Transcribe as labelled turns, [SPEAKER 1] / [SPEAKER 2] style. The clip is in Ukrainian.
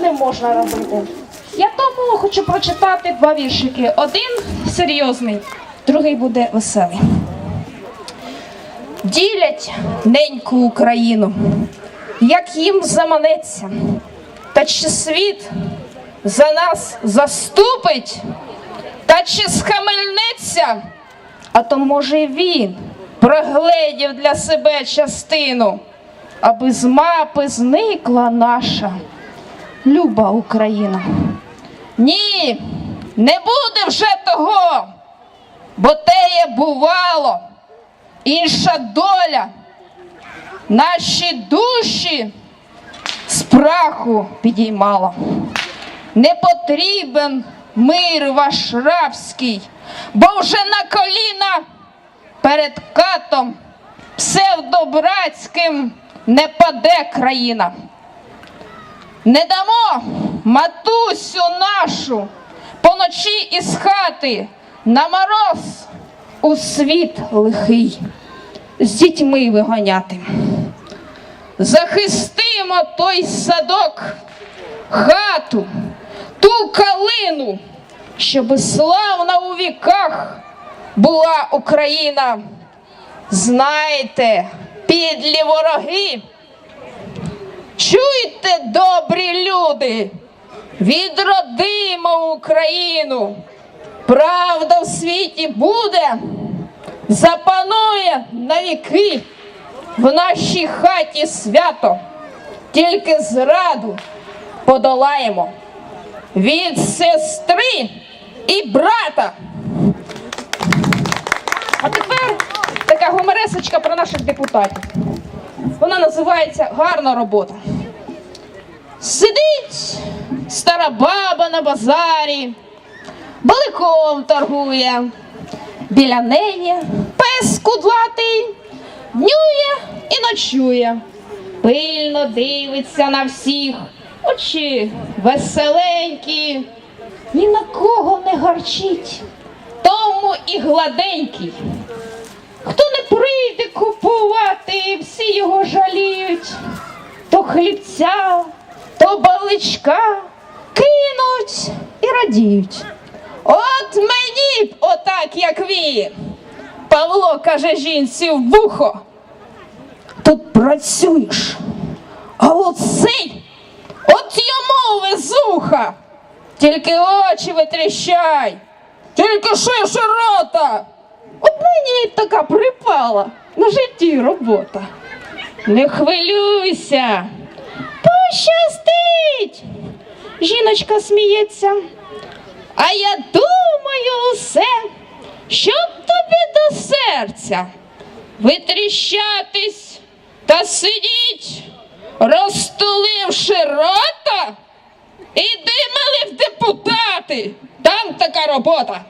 [SPEAKER 1] не можна робити. Я тому хочу прочитати два віршики. Один серйозний, другий буде веселий. Ділять неньку Україну, як їм заманеться, та чи світ за нас заступить, та чи схамельнеться, а то може він прогледів для себе частину, аби з мапи зникла наша люба Україна. Ні, не буде вже того, бо теє бувало, інша доля, наші душі з праху підіймала. Не потрібен мир ваш рабський, бо вже на коліна перед катом псевдобратським не паде країна. Не дамо матусю нашу поночі із хати на мороз у світ лихий з дітьми виганяти. Захистимо той садок, хату, ту калину, щоби славна у віках була Україна. Знайте, підлі вороги. Чуйте, добрі люди, відродимо Україну. Правда в світі буде, запанує на віки. В нашій хаті свято, тільки зраду подолаємо від сестри і брата. А тепер така гуморесочка про наших депутатів. Вона називається Гарна робота. Сидить стара баба на базарі, баликом торгує. Біля неї пес кудлатий днює і ночує. Пильно дивиться на всіх, очі веселенькі, ні на кого не гарчить, тому і гладенький. Хто не прийде купувати, всі його жаліють, то хлібця, то кинуть і радіють. От мені б отак, як він. Павло каже жінці в вухо. Тут працюєш, а оцей, от йому везуха, тільки очі витріщай, тільки ширше рота. От мені така припала на житті робота. Не хвилюйся, пощастить. Жіночка сміється. А я думаю усе, щоб тобі до серця витріщатись та сидіть, розтуливши рота, іди мали в депутати. Там така робота.